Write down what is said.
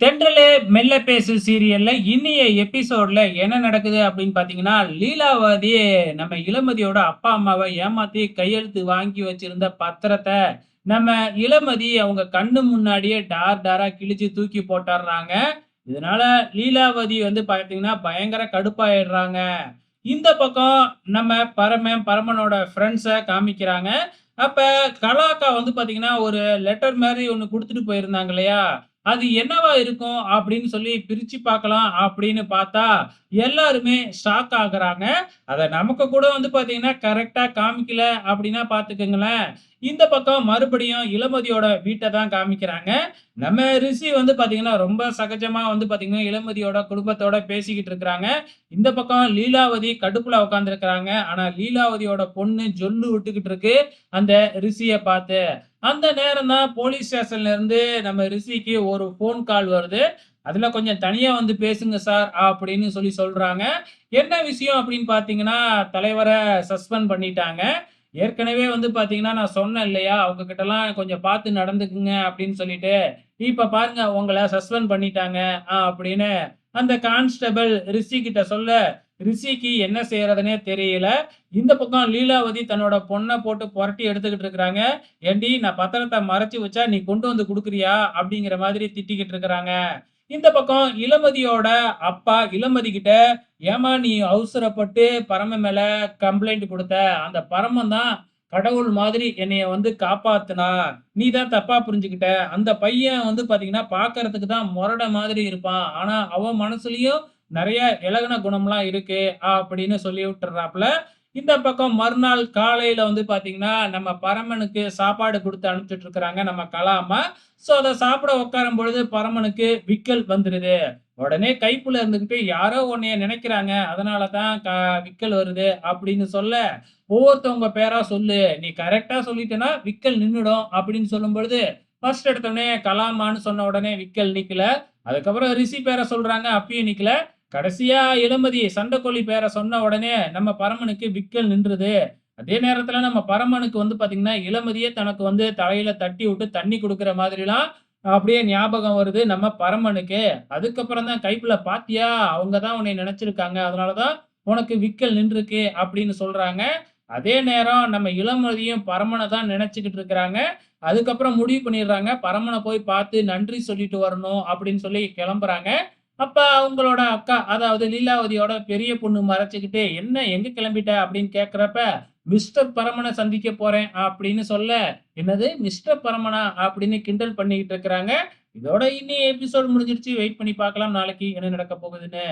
தென்றலே மெல்ல பேசு சீரியல்ல இன்னைய எபிசோட்ல என்ன நடக்குது அப்படின்னு பாத்தீங்கன்னா லீலாவதி நம்ம இளமதியோட அப்பா அம்மாவை ஏமாத்தி கையெழுத்து வாங்கி வச்சிருந்த பத்திரத்தை நம்ம இளமதி அவங்க கண்ணு முன்னாடியே டார் டாரா கிழிச்சு தூக்கி போட்டுறாங்க. இதனால லீலாவதி வந்து பாத்தீங்கன்னா பயங்கர கடுப்பாயிடுறாங்க. இந்த பக்கம் நம்ம பரமன் பரமனோட ஃப்ரெண்ட்ஸை காமிக்கிறாங்க. அப்ப கலாக்கா வந்து பாத்தீங்கன்னா ஒரு லெட்டர் மாதிரி ஒன்று கொடுத்துட்டு போயிருந்தாங்க இல்லையா? அது என்னவா இருக்கும் அப்படின்னு சொல்லி பிரிச்சு பார்க்கலாம் அப்படின்னு பார்த்தா எல்லாருமே ஷாக் ஆகுறாங்க. அதை நமக்கு கூட வந்து பாத்தீங்கன்னா கரெக்டா காமிக்கல அப்படின்னா பார்த்துக்கோங்களேன். இந்த பக்கம் மறுபடியும் இளமதியோட வீட்டை தான் காமிக்கிறாங்க. நம்ம ரிஷி வந்து பாத்தீங்கன்னா ரொம்ப சகஜமா வந்து பாத்தீங்கன்னா இளமதியோட குடும்பத்தோட பேசிக்கிட்டு இருக்கிறாங்க. இந்த பக்கம் லீலாவதி கடுப்புல உட்காந்துருக்கிறாங்க ஆனா லீலாவதியோட பொண்ணு ஜொல்லு விட்டுக்கிட்டு இருக்கு. அந்த ரிஷிய பார்த்து அந்த நேரம் தான் போலீஸ் ஸ்டேஷன்ல இருந்து நம்ம ரிஷிக்கு ஒரு ஃபோன் கால் வருது. அதுல கொஞ்சம் தனியா வந்து பேசுங்க சார் அப்படின்னு சொல்லி சொல்றாங்க. என்ன விஷயம் அப்படின்னு பாத்தீங்கன்னா தலைவரை சஸ்பெண்ட் பண்ணிட்டாங்க. ஏற்கனவே வந்து பாத்தீங்கன்னா நான் சொன்னேன் இல்லையா? அவங்க கிட்டலாம் கொஞ்சம் பார்த்து நடந்துக்குங்க அப்படின்னு சொல்லிட்டு இப்ப பாருங்க உங்களை சஸ்பெண்ட் பண்ணிட்டாங்க. அப்படின்னு அந்த கான்ஸ்டபிள் ரிஷி கிட்ட சொல்ல ரிஷிக்கு என்ன செய்யறதுனே தெரியல. இந்த பக்கம் லீலாவதி தன்னோட பொண்ணை போட்டு புரட்டி எடுத்துக்கிட்டு இருக்கிறாங்க. ஏண்டி நான் பத்திரத்தை மறைச்சு வச்சா நீ கொண்டு வந்து கொடுக்குறியா? அப்படிங்கிற மாதிரி திட்டிக்கிட்டு இருக்கிறாங்க. இந்த பக்கம் இளமதியோட அப்பா இளமதி கிட்ட ஏமா நீ அவசரப்பட்டு பரம மேல கம்ப்ளைண்ட் கொடுத்த? அந்த பரமன் தான் கடவுள் மாதிரி என்னைய வந்து காப்பாத்துனா நீ தான் தப்பா புரிஞ்சுக்கிட்ட. அந்த பையன் வந்து பாத்தீங்கன்னா பாக்குறதுக்கு தான் முரட மாதிரி இருப்பான். ஆனா அவன் மனசுலயும் நிறைய இலகுன குணம்லாம் இருக்கு அப்படின்னு சொல்லி விட்டுறாப்புல இந்த பக்கம் மறுநாள் காலையில வந்து பாத்தீங்கன்னா நம்ம பரமனுக்கு சாப்பாடு கொடுத்து அனுப்பிச்சுட்டு இருக்கிறாங்க நம்ம கலாமா. சோ அதை சாப்பிட உட்காரும் பொழுது பரமனுக்கு விக்கல் வந்துருது. உடனே கைப்புல இருந்துகிட்டு யாரோ உன்னைய நினைக்கிறாங்க அதனாலதான் க- விக்கல் வருது அப்படின்னு சொல்ல ஒவ்வொருத்தவங்க பேரா சொல்லு. நீ கரெக்டா சொல்லிட்டேன்னா விக்கல் நின்னுடும் அப்படின்னு சொல்லும் பொழுது ஃபர்ஸ்ட் எடுத்தோடனே கலாமான்னு சொன்ன உடனே விக்கல் நிக்கல. அதுக்கப்புறம் ரிஷி பேரை சொல்றாங்க அப்பயும் நிக்கல. கடைசியா இளமதி சண்டைக்கோழி பேரை சொன்ன உடனே நம்ம பரமனுக்கு விக்கல் நின்றுது. அதே நேரத்துல நம்ம பரமனுக்கு வந்து பாத்தீங்கன்னா இளமதியே தனக்கு வந்து தலையில தட்டி விட்டு தண்ணி கொடுக்குற மாதிரிலாம் அப்படியே ஞாபகம் வருது நம்ம பரமனுக்கு. அதுக்கப்புறம் தான் கைப்புல பாத்தியா அவங்க தான் உன்னை நினைச்சிருக்காங்க. அதனாலதான் உனக்கு விக்கல் நின்றுருக்கு அப்படின்னு சொல்றாங்க. அதே நேரம் நம்ம இளமதியும் பரமனை தான் நினைச்சுக்கிட்டு இருக்கிறாங்க. அதுக்கப்புறம் முடிவு பண்ணிடுறாங்க. பரமனை போய் பார்த்து நன்றி சொல்லிட்டு வரணும் அப்படின்னு சொல்லி கிளம்புறாங்க. அப்ப அவங்களோட அக்கா அதாவது லீலாவதியோட பெரிய பொண்ணு மறைச்சுக்கிட்டு என்ன எங்க கிளம்பிட்ட? அப்படின்னு கேக்குறப்ப மிஸ்டர் பரமனை சந்திக்க போறேன் அப்படின்னு சொல்ல என்னது மிஸ்டர் பரமனா? அப்படின்னு கிண்டல் பண்ணிக்கிட்டு இருக்கிறாங்க. இதோட இன்னி எபிசோட் முடிஞ்சிருச்சு. வெயிட் பண்ணி பார்க்கலாம். நாளைக்கு என்ன நடக்க போகுதுன்னு.